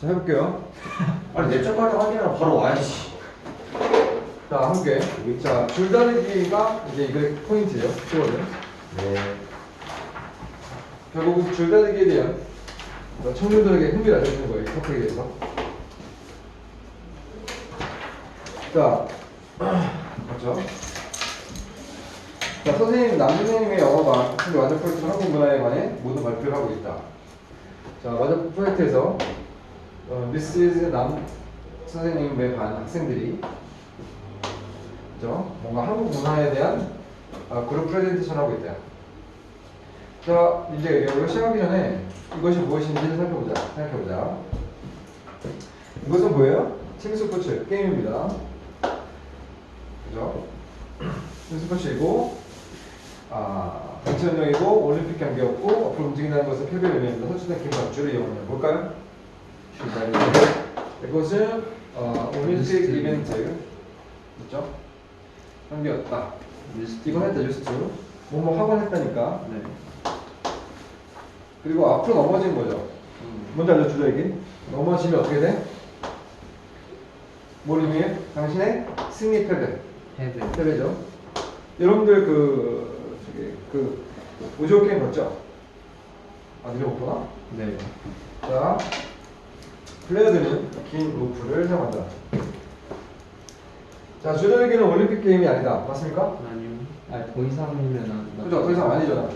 자 해볼게요. 아니 내 쪽까지 확인하면 바로 와야지. 자 함께. 자 줄다리기가 이제 이게 포인트죠. 키워드. 네. 결국 줄다리기에 대한 어, 청중들에게 흥미를 알려주는 거예요. 이 토픽에 대해서. 자, 맞죠? 자, 선생님, 남 선생님의 영어가 현재 완전 프로젝트 한국 문화에 관해 모든 발표를 하고 있다. 자, 완전 프로젝트에서 어, 미스 남 선생님의 반 학생들이 그죠? 뭔가 한국 문화에 대한 어, 그룹 프레젠테이션 하고 있다. 자, 이제 이걸 시작하기 전에 이것이 무엇인지를 살펴보자. 생각해보자. 이것은 뭐예요? 팀 스포츠 게임입니다. 그죠? 팀 스포츠이고, 아, 단체 운동이고, 올림픽 경기였고, 앞으로 움직인다는 것은 패배를 의미합니다. 선수단 긴 박주를 이용하는 뭘까요? 이것은 어, 올림픽 이벤트, 그죠? 경기였다. 이건 했다, 뉴스트. 뭐뭐 학원 했다니까. 네. 그리고 앞으로 넘어진 거죠. 뭔지 알려주죠, 이게? 넘어지면 어떻게 돼? 뭘 의미해? 당신의 승리 패배. 헤드. 패배죠. 여러분들 그, 저기, 그, 오디오 게임 봤죠? 아, 들어봤구나 네. 자, 플레이어들은 긴 로프를 사용한다. 자, 주저리기는 올림픽 게임이 아니다. 맞습니까? 아니요. 아니 더 이상이면 안. 그죠? 더 이상 아니잖아.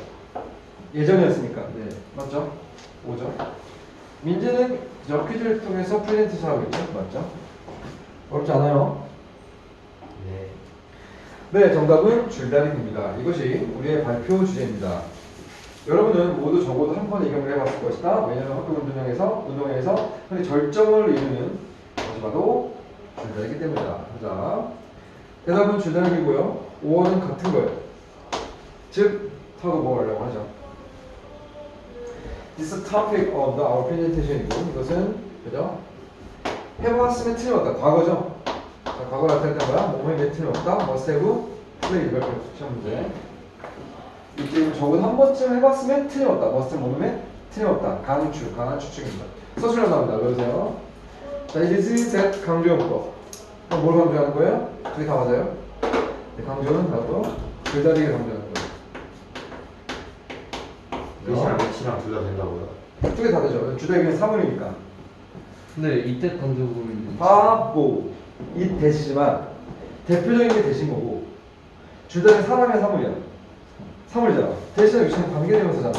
예전이었으니까. 네. 맞죠? 오죠? 민지는 그저 퀴즈를 통해서 프레젠테이션 하고 있죠? 맞죠? 어렵지 않아요? 네. 네, 정답은 줄다리기입니다. 이것이 우리의 발표 주제입니다. 여러분은 모두 적어도 한 번의 이 경기를 해봤을 것이다. 왜냐하면 학교 운동장에서, 운동회에서 흔히 절정을 이루는 것이 바로 줄다리기 때문이다. 자, 대답은 줄다리기고요. 5원은 같은 거예요. 즉, 타고 뭐 하려고 하죠. This is topic of the our presentation이고 이것은 그죠? 해봤으면 틀림없다. 과거죠? 자, 과거 나타냈던 거야. 몸에 틀림없다. must have played 이렇게 시험 문제. 이 게임 적어도 한 번쯤 해봤으면 틀림없다. have 몸에 틀림없다. 강추, 강한 추측입니다. 서술로 나옵니다. 외우세요. 자, it is that 강조용법. 그럼 뭘 강조하는 거예요? 두개다 맞아요? 네, 강조는 바로 줄다리기 강조하는 거예요. 몇이랑 몇이랑 둘 다 된다고요? 두개다 되죠. 줄다리기는 사물이니까. 근데 이때 강조금이 바보 이 대시지만 대표적인 게 대신 거고 줄다리 사람의 사물이야 사물이잖아 대신에 위치는 관계대명사잖아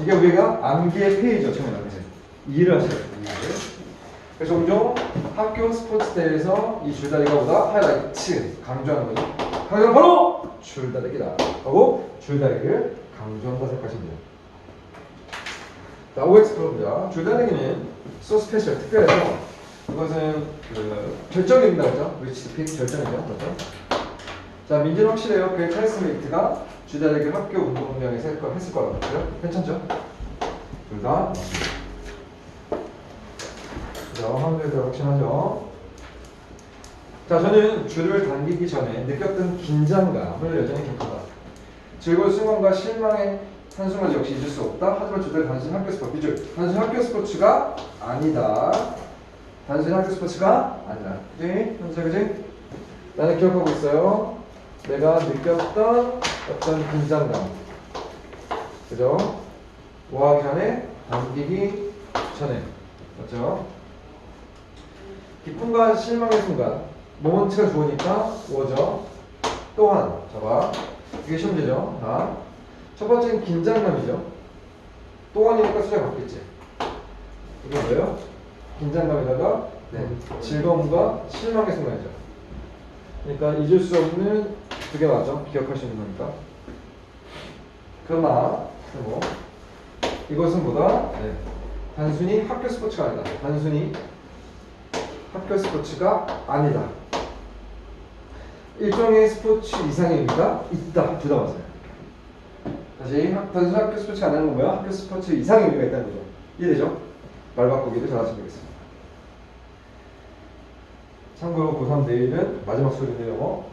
이게 우리가 암기의 페이지죠 처음에 나그지 이해를 하셔야 돼요. 그래서 종종 학교 스포츠 대회에서 이 줄다리가 보다 하이라이트 강조하는 거죠 강조는 바로 줄다리기다 하고 줄다리기를 강조한다 생각하시면 돼요 자, OX 풀어보자. 줄다리기는 so 스페셜 특별해서 이것은 그 절정입니다, 그죠? 위치 픽 절정이죠, 그죠? 자, 민지는 확실해요. 그의 카리스메이트가 줄다리기를 학교 운동장에서 했- 했을 거라고, 그죠? 괜찮죠? 둘 다. 그죠? 한국에서 확신하죠? 자, 저는 줄을 당기기 전에 느꼈던 긴장감을 여전히 기억한다. 즐거운 순간과 실망의 한순간 역시 잊을 수 없다. 하지만 줄다리 단순히 학교 스포츠. 줄 단순히 학교 스포츠가 아니다. 단순히 학교 스포츠가 아니다. 그지? 현재 그지? 나는 기억하고 있어요. 내가 느꼈던 어떤 긴장감. 그죠? 뭐 하기 전에? 당기기 전에. 맞죠? 기쁨과 실망의 순간. 모먼트가 좋으니까 뭐죠? 또한. 잡아. 이게 시험제죠. 자. 첫 번째는 긴장감이죠. 또한이니까 숫자가 바뀌겠지. 이게 뭐예요? 긴장감에다가 네, 즐거움과 실망의 순간이죠. 그러니까 잊을 수 없는 두 개 맞죠? 있는 거니까. 그러나 뭐 이것은 뭐다? 네. 단순히 학교 스포츠가 아니다. 단순히 학교 스포츠가 아니다. 일종의 스포츠 의미가 있다. 둘 다 맞아요. 다시 학- 단순히 학교 스포츠가 아니는 건 뭐야? 학교 스포츠 이상의 의미가 있다는 거죠. 이해되죠? 말 바꾸기를 잘하시면 되겠습니다. 참고로 고3 내일은 마지막 수업인데 영어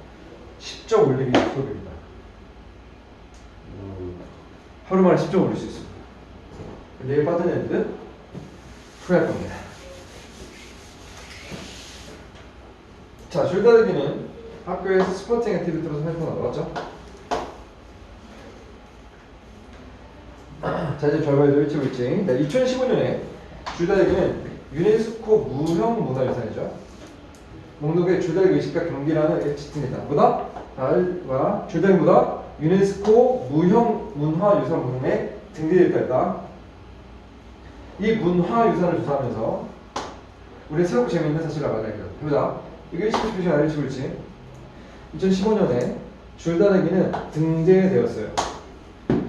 10점 올리기 수업입니다. 음. 하루 만에 10점 올릴 수 있습니다. 내일 애들은 후회할 겁니다. 자, 줄다리기는 학교에서 스포팅 액티비티로 생각하는 거죠? 자, 이제 결과에도 일치 불칭. 네, 2015년에 줄다리기는 유네스코 무형 문화유산이죠. 목록에 줄다리기 의식과 경기라는 엣지입니다. 보다 달과 줄다리기보다 유네스코 무형 문화유산 목록에 등재되어 있다. 이 문화유산을 조사하면서 우리 새롭고 재미있는 사실을 알아낼게요. 보자. 이게 19세기 알지 불지. 2015년에 줄다리기는 등재되었어요.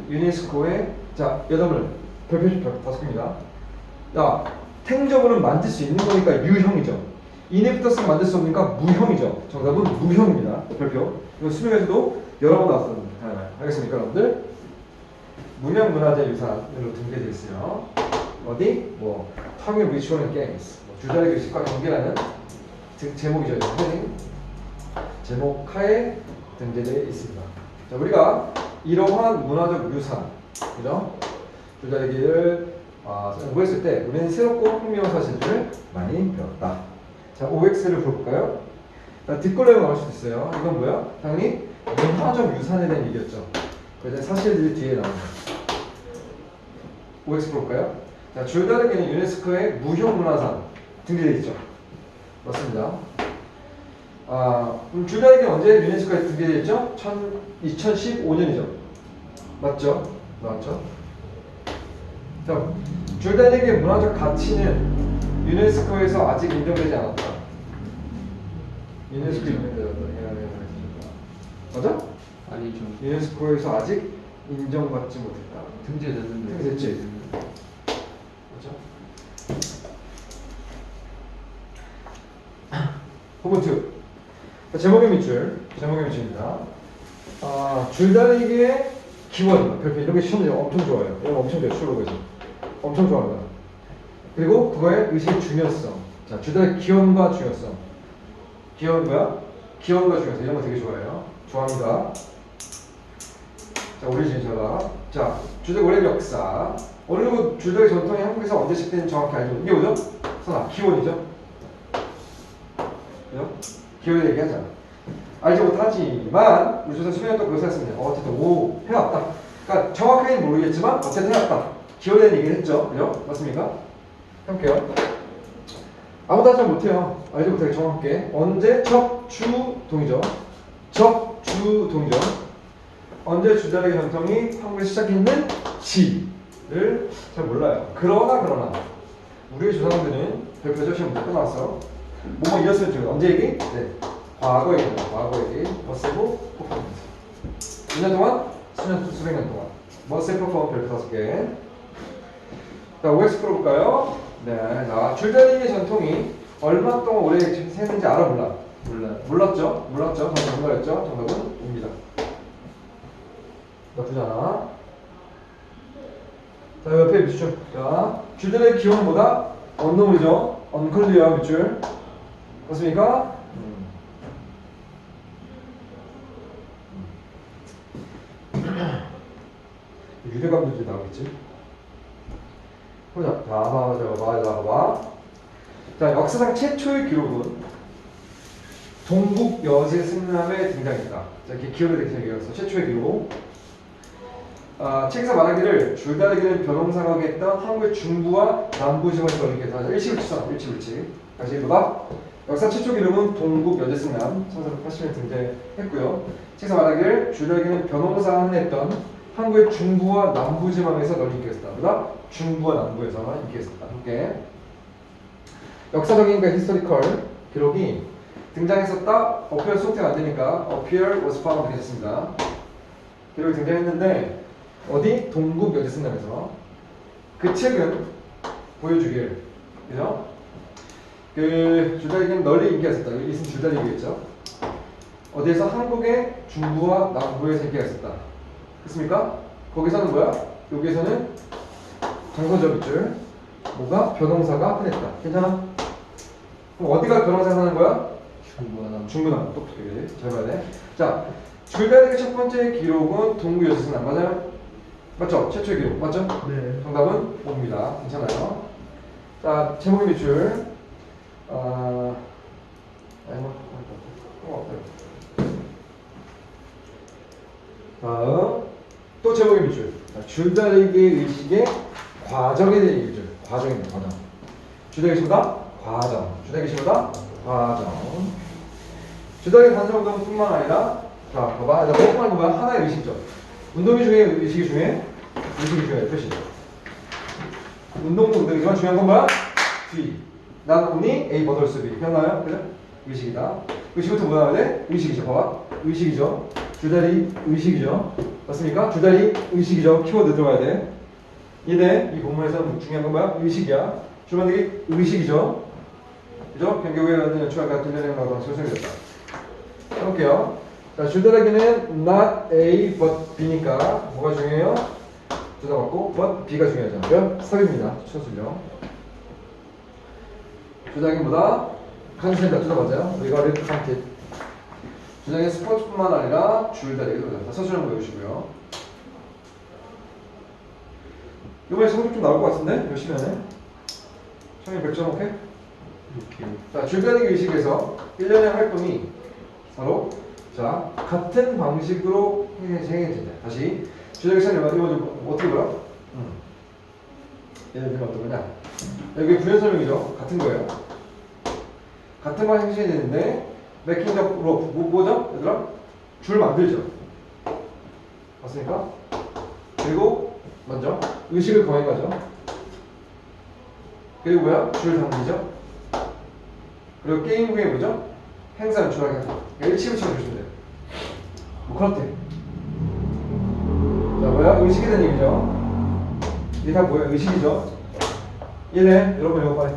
유네스코의 자 여덟을 별표 다섯 개입니다. 야 탱저블은 만들 수 있는 거니까 유형이죠. 이네프터스는 만들 수 없으니까 무형이죠. 정답은 무형입니다. 별표. 이거 수능에서도 여러 번 나왔습니다. 네, 알겠습니까, 여러분들? 문형 문화재 유산으로 등재되어 있어요. 어디? 뭐 텅의 리추얼 게임스, 뭐 줄다리기 의식과 경기라는 등- 제목이죠. 이거 헤딩. 제목 하에 등재되어 있습니다. 자, 우리가 이러한 문화적 유산, 그죠? 줄다리기를 아, 공부했을 때 우리는 새롭고 흥미로운 사실들을 많이 배웠다. 자, OX를 볼까요? 자, 뒷걸음이 나올 수도 있어요. 이건 뭐야? 당연히 문화적 유산에 대한 얘기였죠. 그래서 사실들이 뒤에 나옵니다. OX 볼까요? 자, 줄다리기는 유네스코의 무형문화산 등재되어 있죠. 맞습니다. 아, 그럼 줄다리기는 언제 유네스코에 등재되어 있죠? 2015년이죠. 맞죠? 맞죠? 자, 줄다리기의 문화적 가치는 유네스코에서 아직 인정되지 않았다. 유네스코 인정되지 않았다. 맞아? 아니죠. 유네스코에서 아직 인정받지 못했다. 등재됐는데. 등재됐지. 호번 2. 제목의 밑줄. 제목의 밑줄입니다. 아, 줄다리기의 기원, 별표 이런 게 시험에 엄청 좋아요. 이런 거 엄청 좋아요, 수록에서. 엄청 좋아합니다. 그리고 그거의 의식의 중요성. 자, 줄다리 기원과 중요성. 기원 뭐야? 기원과 중요성. 이런 거 되게 좋아해요. 좋아합니다. 자, 오리진 저가. 자, 줄다리 오래 역사. 어느 줄다리 전통이 한국에서 언제 시작되는지 정확히 알죠? 이게 뭐죠? 선아, 기원이죠? 그죠? 기원에 얘기하자. 알지 못하지만 우리 조사 수련회 또 그것을 했습니다. 어, 어쨌든 오 해왔다. 그러니까 정확하게는 모르겠지만 어쨌든 해왔다. 기원에 얘기를 했죠. 그죠? 맞습니까? 해볼게요. 아무도 하지 못해요. 알지 못하게 정확하게. 언제 적주동이죠. 적주동이죠. 언제 주다리기 전통이 한국에 시작했는 지를 잘 몰라요. 그러나 그러나 우리의 조상들은 별표죠 시험 못 끝나왔어. 뭐뭐 이었으면 좋겠어. 언제 얘기? 네. 과거 얘기입니다. 과거 얘기. 머세고 퍼포먼스. 2년 동안? 수년, 수백 년 동안. 머세 퍼포먼스 별표 다섯 개. 자, OX 풀어볼까요? 네. 자, 줄다리기의 전통이 얼마 동안 오래 했는지 알아 몰라? 몰랐죠? 몰랐죠? 정답 정답이었죠? 정답은 옵니다. 나쁘지 않아. 자, 옆에 밑줄. 자, 줄들의 기원보다 언노물이죠? 언클리어 밑줄. 맞습니까? 음. 유대감들이 나오겠지? 자, 봐봐, 봐봐, 봐봐. 자, 역사상 최초의 기록은 동국 여세 승남의 등장이다. 자, 이렇게 되게 생겼어. 최초의 기록. 아, 책에서 말하기를 줄다리기는 변홍사가 했던 한국의 중부와 남부 지방에서 이렇게 다 일치불치선, 일치불치. 다시 보다. 역사 최초 기록은 동국 여제 승남 1480년 등장했고요. 책에서 말하기를 줄다리기는 변홍사가 했던 한국의 중부와 남부 지방에서 널리 인기했다. 보다 중부와 남부에서만 인기했다. 함께. 역사적인 그 히스토리컬 기록이 등장했었다. 어피얼 소태가 안 되니까 appear was found 되겠습니다. 기록이 등장했는데 어디? 동국 여지승남에서 그 책은 보여주길 그죠? 그 줄다리기는 널리 인기가 있었다. 이승 줄다리기겠죠? 어디에서 한국의 중부와 남부에서 인기가 있었다. 됐습니까? 거기서는 뭐야? 여기에서는 장소적 밑줄 뭐가? 변홍사가 흔했다. 괜찮아? 그럼 어디가 변호사 하는 거야? 남. 중문함 똑똑하게 잘 봐야 돼. 자, 줄다리기 첫 번째 기록은 동구 여수승남 맞아요? 맞죠? 최초의 기록 맞죠? 네. 정답은 5입니다. 괜찮아요. 자, 제목의 밑줄. 아, 아니, 뭐, 뭐, 없어요. 다음, 또 제목의 밑줄. 자, 줄다리기 의식의 과정에 대한 얘기죠. 과정입니다, 과정. 식보다 과정. 식보다 과정. 줄다리기 단순 운동뿐만 아니라, 자, 봐봐. 나 뭐만 보면 하나의 의식죠. 운동이 중에 의식이 중에 의식이 중에 표시. 운동도 운동이지만 중요한 건 뭐야? 뒤. 난 only A 버덜스 B. 기억나요? 그죠? 의식이다. 의식부터 뭐 나와야 돼? 의식이죠. 봐봐. 의식이죠. 줄다리 의식이죠. 맞습니까? 줄다리 의식이죠. 키워드 들어가야 돼. 이네 이 본문에서 중요한 건 뭐야? 의식이야. 줄만들기 의식이죠. 그죠? 변경에 대한 연출할 같은 연행 나가서 설명했다. 해볼게요. 자, 줄다리기는 not A but B니까 뭐가 중요해요? 주다 맞고 but B가 중요하죠. 몇? 삽입니다. 추천술요. 주장기보다 컨센트가 주다 맞아요. 우리가 리프 컨텐트. 주장의 스포츠뿐만 아니라 줄다리기도 그렇다. 서술을 보여주시고요. 이번에 성적 좀 나올 것 같은데? 열심히 하네. 청일 100점 오케이? 이렇게 자, 줄다리기 의식에서 1년의 활동이 바로 자 같은 방식으로 행해진다. 다시 시간 이거 좀 어떻게 보여? 음. 예를 들면 어떤 거냐? 여기 부연 설명이죠. 같은 거예요. 같은 걸 행시해야 되는데 맥힌 적으로 뭐, 뭐죠? 얘들아? 줄 만들죠. 맞습니까? 그리고 먼저 의식을 거행하죠. 그리고 뭐야? 줄 당기죠. 그리고 게임 후에 뭐죠? 행사를 줄하게 하죠. 그러니까 일치부치가 주시면 돼요. 뭐 그렇대. 자 뭐야? 의식에 대한 얘기죠. 이게 다 뭐야? 의식이죠. 얘네 여러분 이거 빨리.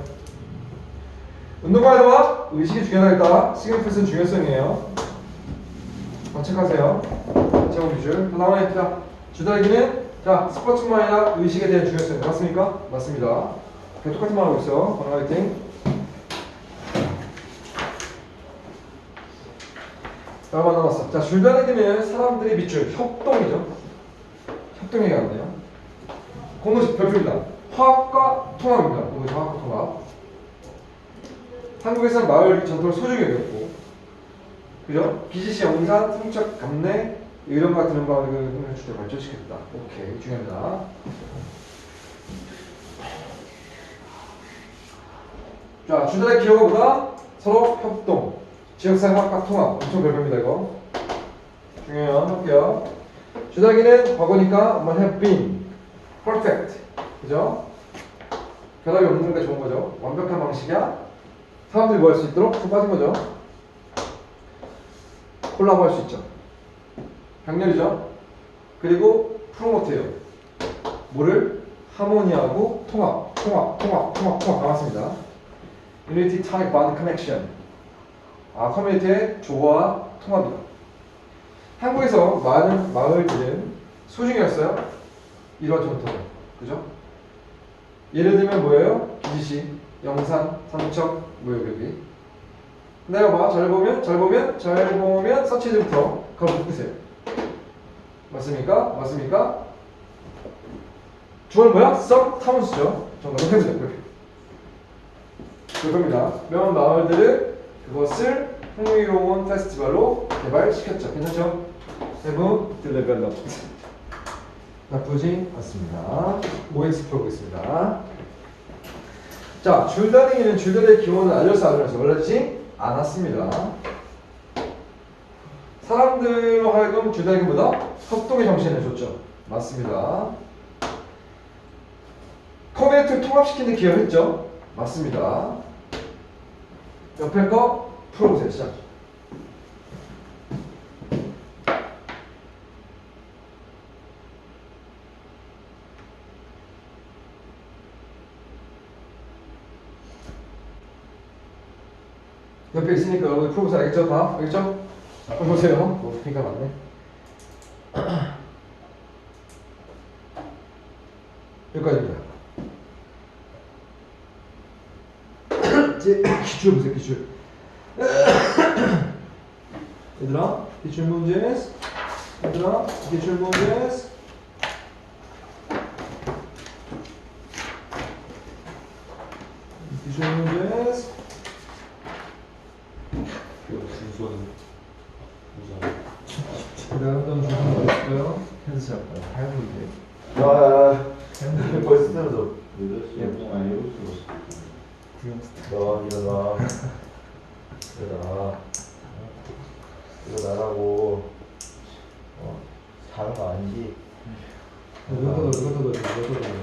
운동과에다가 의식이 중요하겠다. 시그니피슨 중요성이에요. 관측하세요. 제목. 그 다음에 자 주다기는 자 스포츠뿐만 아니라 의식에 대한 중요성 맞습니까? 맞습니다. 똑같은 말 하고 있어. 번호 화이팅. 자, 얼마 남았어? 자, 줄다리기는 사람들이 밑줄 협동이죠. 협동 얘기하는데요. 공식 별표입니다. 화학과 통합입니다. 공식 화학과 통합. 한국에서는 마을 전통을 소중히 여겼고, 그죠? BGC 영산, 성적 감내, 이런 거 같은 거그 주제 발전시켰다. 오케이, 중요합니다. 자, 주단의 기여가보다 서로 협동, 지역사회 화학과 통합, 엄청 별표입니다, 이거. 중요해요. 할게요. 주다기는 과거니까 뭐 have been perfect. 그죠? 결합이 없는 게 좋은 거죠. 완벽한 방식이야. 사람들이 뭐 할 수 있도록 좀 빠진 거죠. 콜라보 할 수 있죠. 병렬이죠. 그리고 프로모트예요. 뭐를? 하모니하고 통합, 통합, 통합, 통합, 통합 나왔습니다. Unity Type Bond Connection. 아, 커뮤니티의 조화와 통합이다. 한국에서 많은 마을들은 소중히 했어요. 이러한 전통을. 그죠? 예를 들면 뭐예요? 기지시, 영산, 삼척, 여기. 내가 봐. 잘 보면, 잘 보면, 잘 보면 서치즈부터 그걸 묶으세요. 맞습니까? 맞습니까? 주어는 뭐야? 썸 타운스죠. 정답은. 이렇게. 그겁니다. 몇 마을들은 그것을 흥미로운 페스티벌로 개발시켰죠. 괜찮죠? Have developed. 나쁘지 않습니다. OX 풀고 있습니다. 자, 줄다리기는 줄다리의 기본을 알려서 알려서 알려지지 않았습니다. 사람들로 하여금 줄다리기보다 협동의 정신을 줬죠. 맞습니다. 커뮤니티를 통합시키는 기여를 했죠. 맞습니다. 옆에 거 풀어보세요. 시작. 옆에 있으니까 여러분 풀어보세요. 알겠죠? 다? 알겠죠? 한번 보세요. 뭐, 그니까 맞네. 여기까지입니다. 이제 기출 보세요. 기출. 얘들아, 기출 문제. 얘들아, 기출 문제. 기출 문제. 이거 순서는 보자. 그다음 다음 주문 어딨어요? 펜스 할까요? 할부인데. 야. 벌써 떨어져. 예쁜 아니 예쁘고 구형 너 일어나. 일어나. 일어나라고. 어, 자는 거 아니지? 이것도 넣어, 이것도 넣어, 이것도 넣어.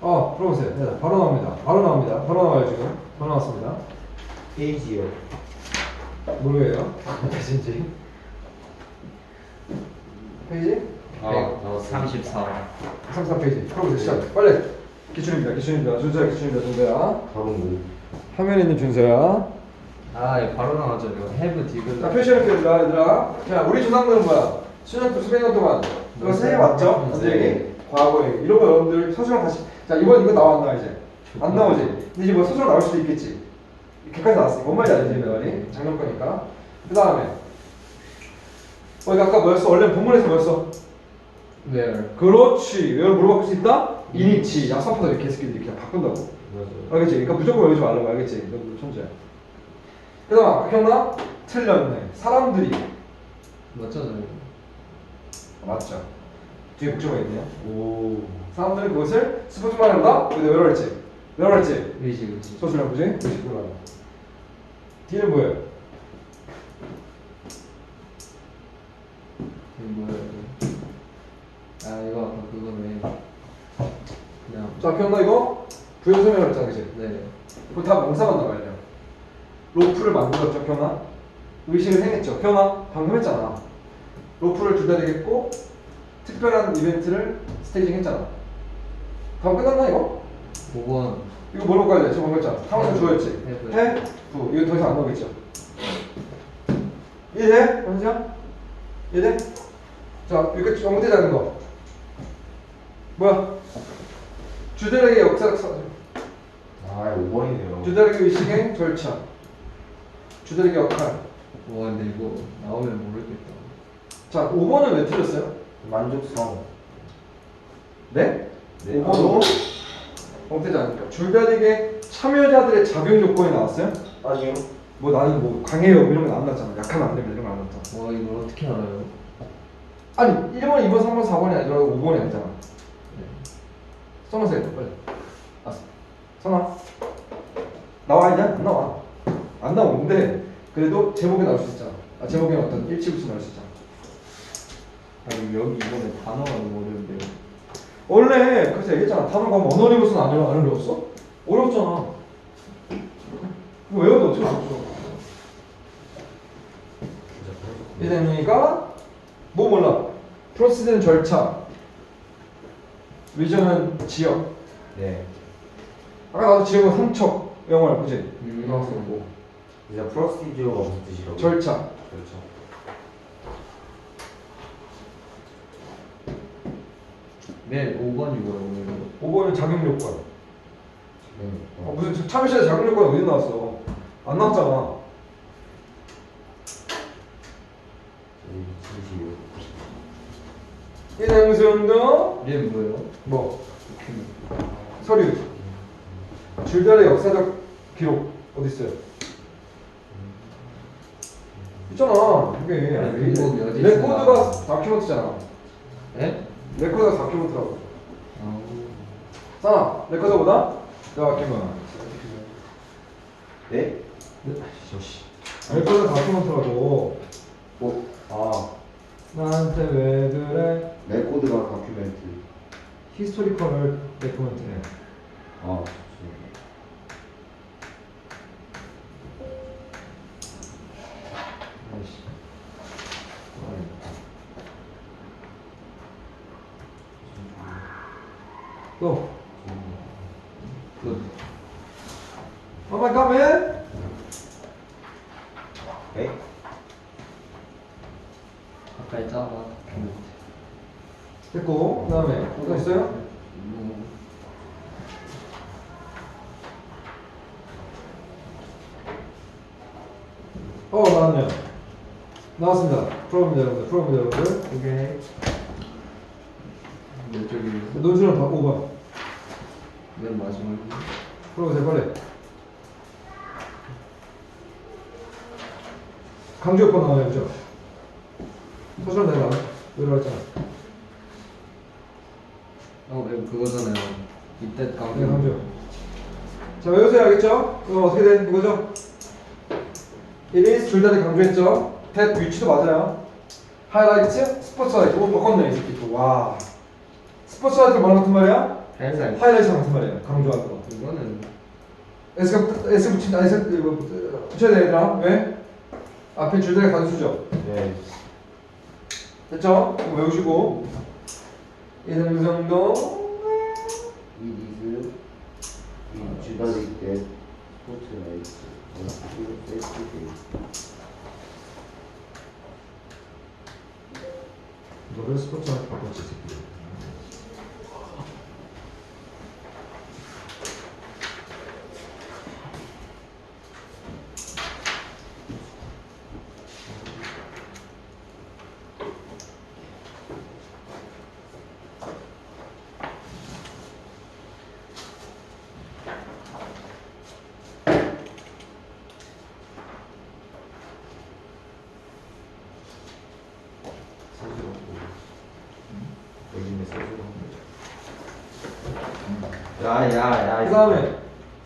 어, 풀어보세요. 네, 바로 나옵니다. 바로 나옵니다. 바로 나와요 지금. 바로 나왔습니다. 페이지요. 모르겠어요. 몇인지. 페이지? 아, 나왔어. 34. 33페이지. 풀어보세요. 시작. 빨리. 기출입니다. 기출입니다. 준서야 기출입니다. 준서야. 바로 뭐? 화면에 있는 준서야. 아, 예, 바로 나왔죠. 이거 해브 디귿. 자, 표시해놓게 얘들아, 얘들아. 자, 우리 조상들은 뭐야? 수년도 수백 년 동안 그거 세 맞죠? 네. 선생님이 과거에 이런 거 여러분들 서술랑 다시 자 이번 이거 나왔나 이제 안 나오지? 근데 이제 뭐 서술 나올 수도 있겠지. 이렇게까지 나왔으니까 뭔 말인지 알지 내 말이? 작년 거니까. 그 다음에 어 이거 아까 뭐였어? 원래 본문에서 뭐였어? Where? 그렇지. 왜 물어볼 수 있다? 이니치 약속보다 이렇게 해서 이렇게 바꾼다고. 맞아. 알겠지? 그러니까 무조건 외우지 말라고 알겠지? 너 천재야. 그 다음 기억나? 틀렸네. 사람들이 맞잖아요. 맞죠. 뒤에 목적어가 있네요. 오. 사람들이 그것을 스포츠만 한다? 근데 왜라 했지? 왜라 했지? 의식, 의식. 소수랑 보지? 의식구나. 뒤는 뭐예요? 이거 뭐예요? 이거? 아, 이거 아까 그거네. 그냥. 자, 기억나 이거? 부연 설명을 했잖아, 그치? 네. 그거 다 명사만 나와야 돼요. 로프를 만들었죠, 기억나? 의식을 행했죠, 기억나? 방금 했잖아. 로프를 다 되겠고, 특별한 이벤트를 스테이징 했잖아. 다음 끝났나, 이거? 5번. 이거 뭐로 가야 돼? 지금 방금 했잖아. 탕수 주어였지? 해브. 해? 부. 이거 더 이상 안 나오겠죠? 이해돼? 현수야? 이해돼? 자, 이렇게 작은 거. 뭐야? 주대력의 역사적 사 아, 5번이네요. 주대력의 의식의 절차. 주대력의 역할. 와, 근데 이거 나오면 모르겠다. 자, 5번은 왜 틀렸어요? 만족성. 네? 네. 5번은 정대지 않을까? 줄다리기 참여자들의 자격 요건이 나왔어요? 아니요. 뭐 나는 뭐 강해요 이런 건안 나왔잖아. 약하면 안 됩니다 이런 건안 나왔잖아. 와, 이걸 어떻게 알아요? 아니 1번, 2번, 3번, 4번이 아니라 5번이 아니잖아. 네. 써놓으세요 빨리 선아 나와 있냐? 안 나와. 안 나오는데 그래도 제목에 나올 수 있잖아. 아, 제목에 어떤 일치부수 나올 수 있잖아. 아니, 여기 이번에 단어가 너무 어려운데요. 원래 그래서 얘기했잖아. 단어가 언어리부수는 안, 어려- 안 어려웠어? 어렵잖아. 외워도 어떻게 어렵죠 이대니까 뭐 몰라. 프로세스는 절차. 위전은 지역. 네. 아까 나도 지역은 삼척 영월 그지? 음. 나왔었고 이제 프로스티지오가 무슨 뜻이라고? 절차 그렇죠. 맨 5번이 뭐라고요? 5번은 자격 요건 네. 어, 무슨 참여시에 자격 요건이 어디 나왔어 안 나왔잖아 진시요. 이행수도 램 뭐예요? 뭐 서류 줄다리 역사적 기록 어디 있어요? 있잖아 이게 레코드가 있어? 다큐멘트잖아 네? 레코드가 다큐멘트라고 아, 싸나 레코드보다 다큐멘트 네? 저씨. 레코드가 다큐멘트라고 어? 아, 나한테 왜 그래 레코드가 다큐멘트. 히스토리컬을 레코멘트래 아, 아 또 그, 엄마 까면 네? 아까 했잖아. 됐고 그 다음에 또 있어요? 음, 어 나왔네요. 나왔습니다. 풀어봅니다 여러분들 풀어봅니다 여러분들 오케이 논술은 받고 5번 맨 마지막에 풀어보세요 빨리. 강조 효과 나와요 그죠? 소설 내가 외로 했잖아. 어 이거 그거잖아요. 이때 네 강조 강조 자 외우세요 알겠죠? 그럼 어떻게 된 이거죠? It is 줄다리 강조했죠? that 위치도 맞아요. 하이라이트 스포트라이트. 오 바꿨네 이 새끼 또 와 스포트라이트 뭐랑 같은 말이야? 하이라이트 하이라이트랑 같은 말이야 강조하는 거 이거는 S가 S 붙인다 S 이거 붙여야 되나? 왜? 앞에 줄다리 단수죠 네. 됐죠? 그럼 외우시고 이 정도 It is in 주다리 때 스포트라이트 예스터데이 너를 스포츠라이트 바꿨지 여기는 소주로. 야 야 야. 그 다음에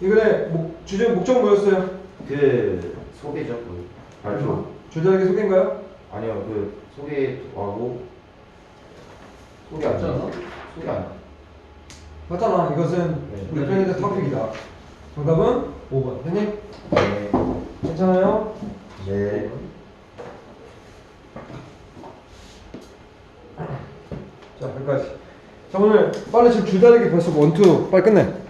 이 글의 목, 주제 목적 뭐였어요? 그 소개죠 그 발표. 줄다리기 소개인가요? 아니요 그 소개하고 소개 안 맞잖아. 소개 안. 맞잖아 이것은 네. 우리 편의대 토픽이다 정답은 5번 형님 네. 괜찮아요? 네. 자 여기까지 자 오늘 빨리 지금 줄다리기 벌써 원투 빨리 끝내